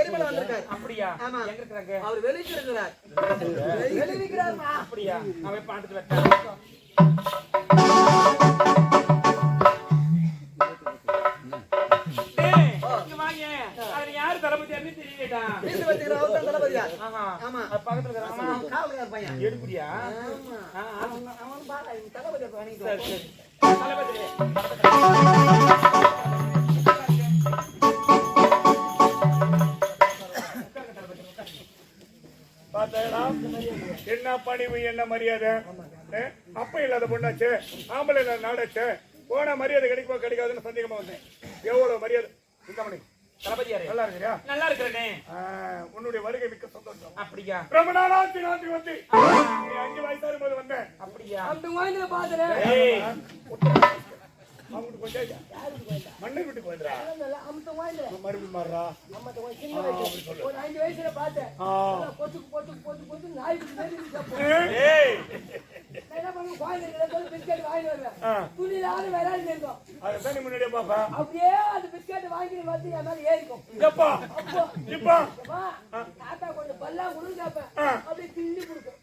எரிமலை வந்திருக்காரு. அப்படியா? ஆமா. எங்க இருக்கிறாங்க? அவர் வெளியிட்டு இருக்கிறார். வெளியிருக்கிறாருமா அப்படியா? நான் போய் பார்த்துட்டு வரேன் டேய், இங்க பணிவு என்ன மரியாதை? அப்ப இல்லாத பொண்ணாச்சு? ஆம்பளை இல்லாத நாடாச்சு? போனா மரியாதை கிடைக்குமா கிடைக்காதுன்னு சந்தேகமா வந்தேன். எவ்வளவு மரியாதை? இந்த மணி. நல்லா இருக்கிறியா? நல்லா இருக்கிறேனே. உன்னுடைய வருகை மிக்க சந்தோஷம். அப்படியா? ரொம்ப நாளாச்சு நாட்டுக்கு வந்து நீ அஞ்சு வயசா இருக்கும்போது வந்தேன். அப்படியா? அந்த வாங்கின பாத்துறேன் அவங்களுக்கு கொஞ்சம் மண்ணை வீட்டுக்கு வந்துடா மறுபடியும் மாறுறா. சின்ன வயசு ஒரு அஞ்சு வயசுல பார்த்தேன். பொத்துக்கு பொத்துக்கு பொத்து பொத்து நாய்க்கு என்ன பிஸ்கட் வாங்கி வருவேன். துணியிலாவது விளையாடி இருக்கும் முன்னாடியே பாப்பா. அப்படியே அந்த பிஸ்கட் வாங்கி வந்து என் மேல ஏறிக்கும். எப்பா அப்போ இப்பா அம்மா, தாத்தா கொஞ்சம் பல்லா. ஆ. அப்படியே கிள்ளி கொடுக்கும்.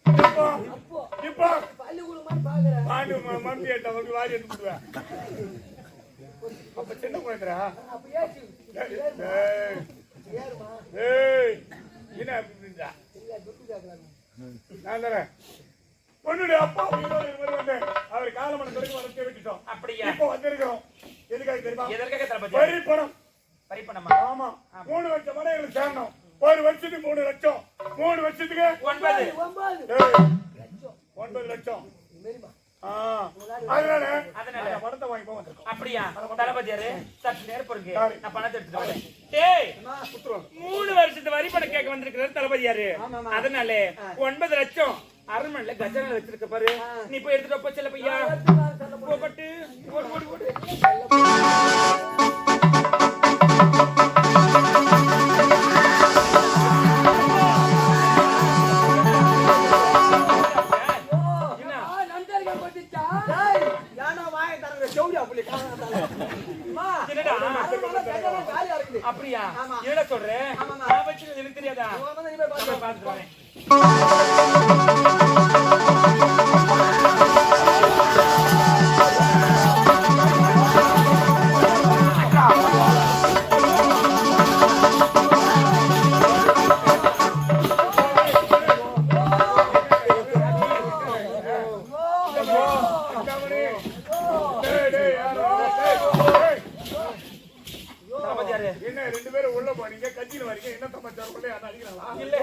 இப்பா ம- மம்பி வாரி அப்ப சின்ன குழந்தைரா. ஏய், ஏறுமா? ஏய், என்ன அப்படி இருந்தா? இல்ல, துட்டு கேட்கறாங்க. நான் தரேன். பொண்ணுடைய அப்பா உயிரோடு வந்தேன். அவர் காலமணம் கொடுக்க வளர்த்து விட்டுட்டோம். அப்படியா இப்போ வந்திருக்கிறோம். எதுக்காக தெரியுமா? எதற்காக தளபதி வரி பணம். பண்ணமா ஆமா. மூணு லட்சம் மடம் எங்களுக்கு சேரணும். ஒரு வருஷத்துக்கு மூணு லட்சம் மூணு வருஷத்துக்கு ஒன்பது ஒன்பது. ஒன்பது லட்சம். அதனால அதனால. பணத்தை வாங்கி போக வந்திருக்கோம். அப்படியா? தளபதியாரு சற்று நேரம் பொறுங்க. நான் பணத்தை எடுத்துட்டு வரேன். டேய். மூணு வருஷத்து வரி பணம் கேட்க வந்திருக்கிறாரு தளபதியாரு. அதனால ஒன்பது லட்சம். அரண்மனையில கஜானா வச்சிருக்க பாரு. நீ போய் எடுத்துட்டு போ செல்ல பையா. பட்டு ஓடு ஓடு ஓடு தளபதியாரு என்ன ரெண்டு பேரும் உள்ள போனீங்க கட்சியில வரீங்க என்ன சமாச்சாரம்? அடிக்கிறாங்களா இல்ல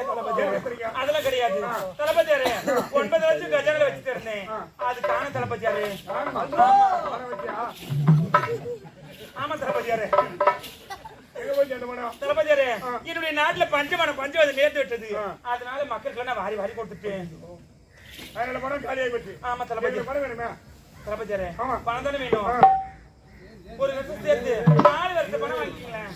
கத்துறீங்க? அதெல்லாம் கிடையாது. தளபதியாரு ஒன்பது லட்சம் கஜானால வச்சுட்டு இருந்தேன் அது காண தளபதியாரு? ஆமா தளபதியாரு? தளபதியாரு என்னுடைய நாட்டுல பஞ்சமான பஞ்சம் அது நேர்ந்து விட்டது. அதனால மக்களுக்கு நான் வாரி வாரி கொடுத்துட்டேன். பணம் காலியாகி போச்சு. ஆமா தளபதி. பணம் வேணுமே? தளபதியாரு. பணம் தானே வேணும்? ஒரு வருஷம் சேர்த்து நாலு வருஷம் பணம் வாங்கிக்கலாம்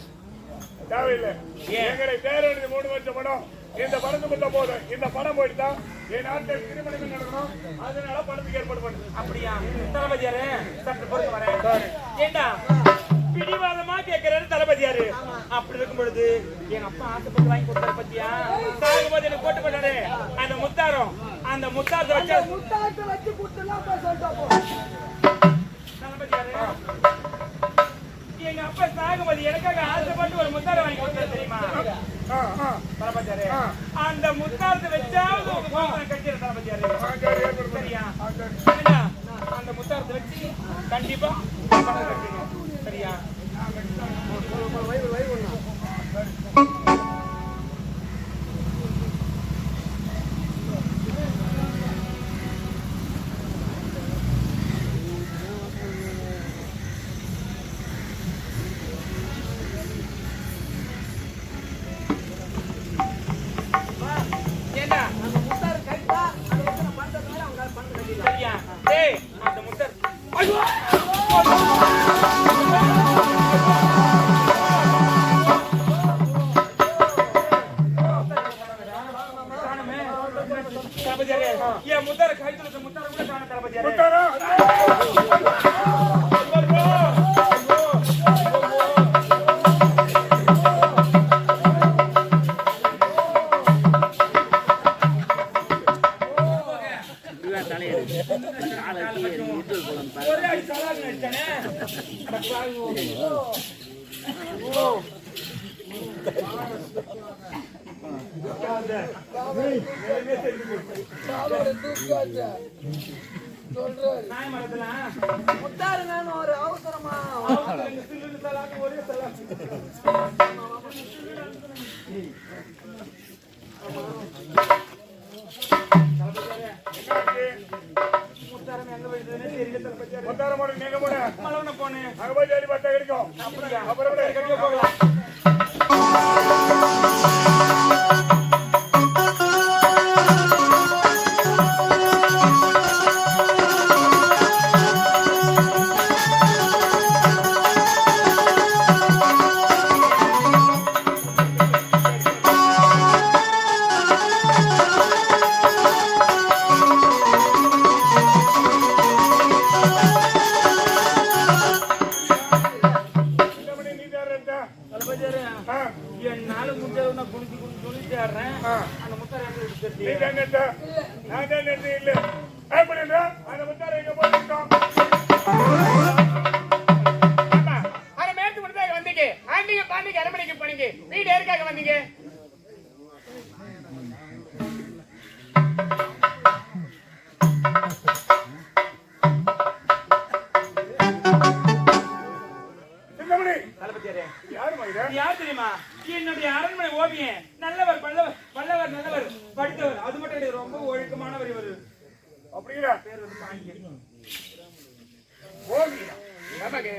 தேவையில்லை. ஏன்? எங்களை தேர்வு மூணு வருஷம் பணம். இந்த பணத்துக்கு மட்டும் போதும். இந்த பணம் போயிட்டா என் நாட்டில் திருமணம் நடக்கணும். அதனால பணத்துக்கு ஏற்பாடு பண்ணுது அப்படியா? தளபதியாரு சற்று பொறுத்து வரேன். ஏண்டா? பிடிவாதமா கேட்கிறாரு தளபதியாரு அப்படி இருக்கும் பொழுது எங்க அப்பா ஆசைப்பட்டு வாங்கி கொடுத்தாரு பத்தியா? சாகும்போது எனக்கு போட்டு போட்டாரு. அந்த முத்தாரம். அந்த முத்தாரத்தை வச்சா முட்டாட்டை வச்சு கொடுத்துலாம். தளபதியாரு எங்க அப்பா சாகும்போது எனக்காக ஆசைப்பட்டு ஒரு முத்தாரம் வாங்கி கொடுத்தாரு தெரியுமா. தளபதியாரு. அந்த முத்தாரத்தை வச்சாவது உங்க தளபதியாரு. ஏற்பாடு பண்ணு. சரியா? அந்த முத்தாரத்தை வச்சு கண்டிப்பா சரியா? சரியா டேய் அந்த முட்டர் ஐயோ முத்தாருங்கன்னு ஒரு அவசரமா ஒரே சலாக்கு நீங்க போடு. போனேன் அங்க போய் தேடி பார்த்தா கிடைக்கும். அப்புறம் விட. போகலாம் முடிஞ்சது நான் குளிச்சு குளிச்சு குளிச்சு ஆடுறேன் அந்த இருக்கு நீ. தேடுற இடத்த. நான் இடத்த இல்ல. அந்த முத்தாரம் எங்க. ஆனா மேற்கு மட்டும்தான் வந்தீங்க ஆண்டிங்க பாண்டிங்க அரண்மனைக்கு போனீங்க வீடு எதுக்காக வந்தீங்க ஆமாங்க.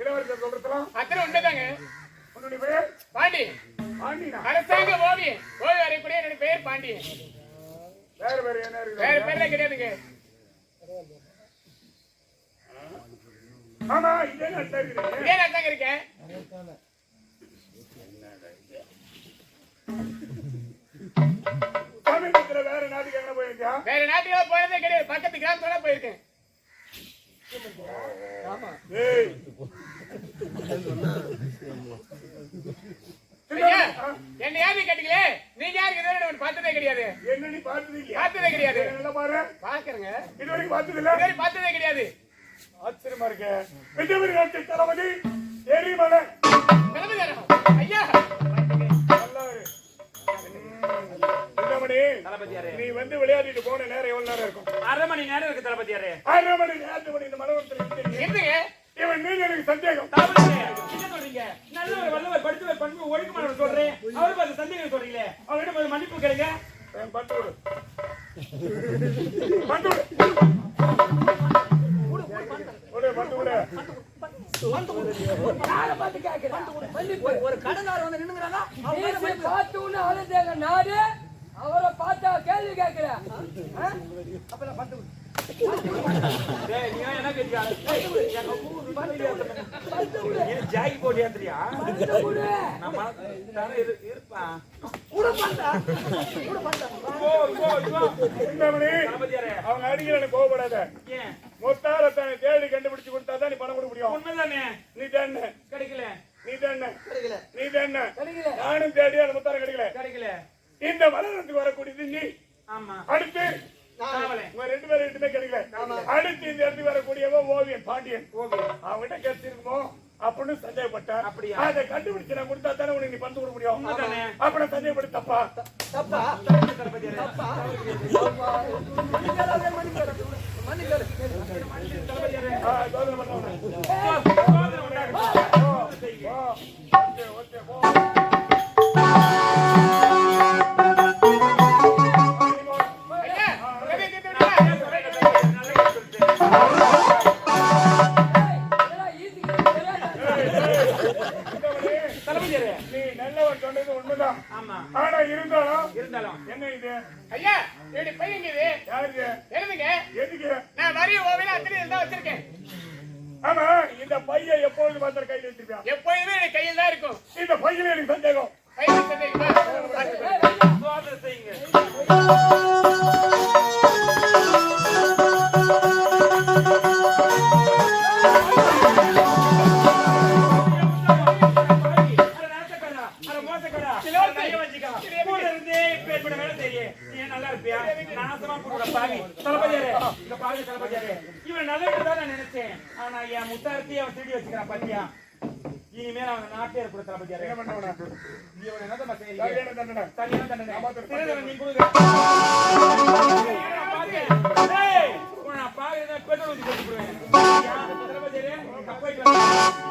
இளவரசர் சொல்றதெல்லாம் அத்தனை உண்டுதாங்க. உன்னுடைய பெயர்? பாண்டி. அரசாங்க ஓவியன் ஓய்வு வரைக்கூடிய என்னோட பேர் பாண்டியன் வேற வேற என்ன இருக்கு வேற பேர்லாம் கிடையாதுங்க. ஆமா இதே நான் தெரிகிறேன் இதே நான் தாங்க இருக்கேன். சமீபத்துல வேற நாட்டுக்கு எங்க போயிருக்கியா? வேற நாட்டுக்கு போனதே கிடையாது. பக்கத்து கிராமத்தோட போயிருக்கேன் ஏய் என்ன யாரு கேட்டீங்களே? நீங்க யாருக்கு இதுவரை நான் பார்த்ததே கிடையாது. என்ன நீ பார்த்தது இல்லையா? பார்த்ததே கிடையாது. நல்லா பாரு? பாக்குறேங்க இது வரைக்கும் பார்த்தது இல்ல. இதுவரை பார்த்ததே கிடையாது. ஆச்சரியமா இருக்கு. விஜயபுரி நாட்டு தளபதி எரிமலை. ஐயா. நீ வந்து விளையாடிட்டு போன நேரம் எவ்வளவு நேரம் இருக்கும்? அரை மணி நேரம் இருக்கு தளபதியாரே அரை மணி நேரத்து மணி இந்த. இருந்துங்க இவன் மீது எனக்கு சந்தேகம். பண்பு ஒழுக்கமானவர் சொல்றேன். அவரு பார்த்து சந்தேகம் சொல்றீங்களே. அவர்கிட்ட கொஞ்சம் மன்னிப்பு கேளுங்க. என் பட்டு விடு. பட்டு விடு. விடு, பட்டு விடு. யாரை பார்த்து கேட்கிறேன் ஒரு- ஒரு கடனார் வந்து நின்னுங்கிறானா. பார்த்து அழுதேங்க நாடு. அவரை பார்த்தா கேள்வி கேட்கிற. அப்பெல்லாம் பட்டு விடு. போட்டு ஏத்துறியா? அவங்க அடிக்கிற கோவப்படாத ஏன்? மொத்தாரத்தான தேடி கண்டுபிடிச்சு கொடுத்தாதான் நீ பணம் கொடுக்க முடியும் உண்மைதானே? நீ தேடின கிடைக்கல நீ கிடைக்கல. நீ கிடைக்கல நானும் தேடி அந்த முத்தாரம் கிடைக்கல கிடைக்கல இந்த மலரத்துக்கு வரக்கூடியது நீ ஆமா அடுத்து. உங்க ரெண்டு பேரும் ரெண்டுமே கிடைக்கல அடுத்து இந்த இடத்துக்கு வரக்கூடியவன் ஓவியன் பாண்டியன். ஓகே அவன்கிட்ட கிடைச்சிருக்குமோ அப்படின்னு சந்தேகப்பட்டேன் அப்படியா? அதை கண்டுபிடிச்சு நான் கொடுத்தா தானே உனக்கு நீ பந்து கொடுக்க முடியும்? உண்மைதானே? அப்ப நான் சந்தேகப்பட்டு தப்பா? தப்பா? சோதனை. ஐயா என்னுடைய பையன் இது. யாருக்கு எழுதுங்க. எதுக்கு நான் வரிய ஓவியம் அத்தனை இருந்தா வச்சிருக்கேன். ஆமா இந்த பையன் எப்பொழுது மாத்திர கையில் வச்சிருப்பியா எப்பொழுதுமே எனக்கு கையில் தான் இருக்கும். இந்த பையில எனக்கு சந்தேகம். கையில் சந்தேகமா? செய்யுங்க. பாரு என்ன பெட்ரோல் ஊத்தி கொடுக்குறேன் தரமா